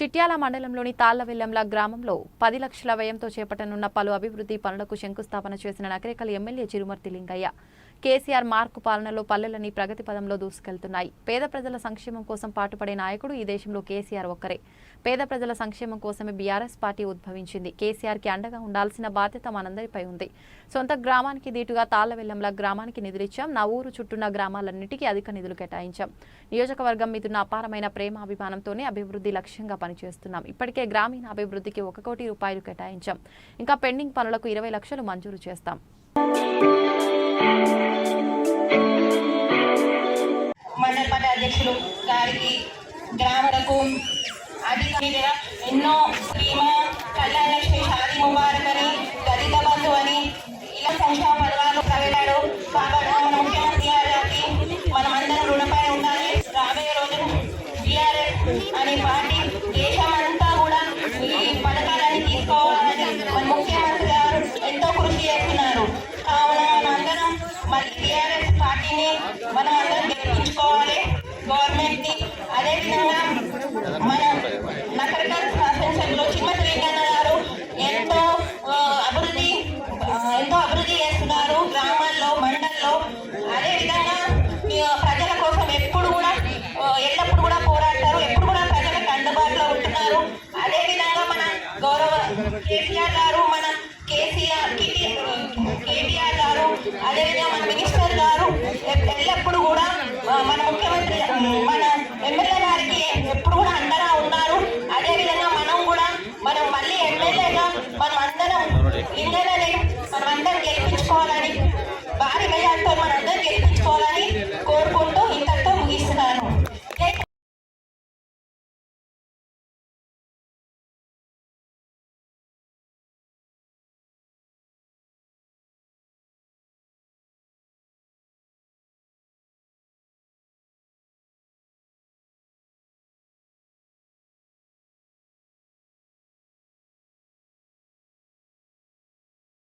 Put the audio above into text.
చిట్యాల మండలంలోని తాళ్ళవెల్లంల గ్రామంలో పది లక్షల వ్యయంతో చేపట్టనున్న పలు అభివృద్ధి పనులకు శంకుస్థాపన చేసిన Nakrekal MLA Chirumarthi Lingaiah. KCR mark పాలనలో పల్లెలని ప్రగతి పదంలో దూసుకెళ్తున్నాయి. పేద ప్రజల సంక్షేమం కోసం పాటుపడే నాయకుడు ఈ దేశంలో కేసీఆర్ ఒక్కరే. పేద ప్రజల సంక్షేమం కోసమే బీఆర్ఎస్ పార్టీ ఉద్భవించింది. కేసీఆర్కి అండగా ఉండాల్సిన బాధ్యత మనందరిపై ఉంది. సొంత గ్రామానికి దీటుగా తాళ్ళవెల్లంలా గ్రామానికి నిధులిచ్చాం. నా ఊరు చుట్టూన్న గ్రామాలన్నిటికీ అధిక నిధులు కేటాయించాం. నియోజకవర్గం మీదున్న అపారమైన ప్రేమ అభిమానంతోనే అభివృద్ధి లక్ష్యంగా పనిచేస్తున్నాం. ఇప్పటికే గ్రామీణ అభివృద్ధికి ఒక కోటి రూపాయలు కేటాయించాం. ఇంకా పెండింగ్ పనులకు ఇరవై లక్షలు మంజూరు చేస్తాం. వారికి గ్రామలకు అధికారిగా ఎన్నో భీమా కళ్యాణలక్ష్మి షాది ముబారక్ అని దళిత బంధు అని ఇలా సంక్షేమ పథకాలు ప్రవేశాడు కాబట్టి మన ముఖ్యమంత్రి గారికి మనం అందరం రుణపై ఉండాలి. రాబోయే రోజు బీఆర్ఎస్ అనే పార్టీ దేశమంతా కూడా ఈ పథకాలన్నీ తీసుకోవాలని మన ముఖ్యమంత్రి గారు ఎంతో కృషి చేస్తున్నారు. కావున మనందరం మరి టీఆర్ఎస్ పార్టీని మనం అందరం గెలిపించుకోవాలి. గవర్నమెంట్ కేసీఆర్ గారు మన కేసీఆర్ కేటీఆర్ గారు అదేవిధంగా మన మినిస్టర్ గారు ఎల్లప్పుడు కూడా మన ముఖ్యమంత్రి మన ఎమ్మెల్యే గారికి ఎప్పుడు కూడా అండగా ఉన్నారు. అదేవిధంగా మనం కూడా మనం మళ్ళీ ఎమ్మెల్యేగా మనం అందరం ఇండియాలని మనం అందరం గెలిపించుకోవాలని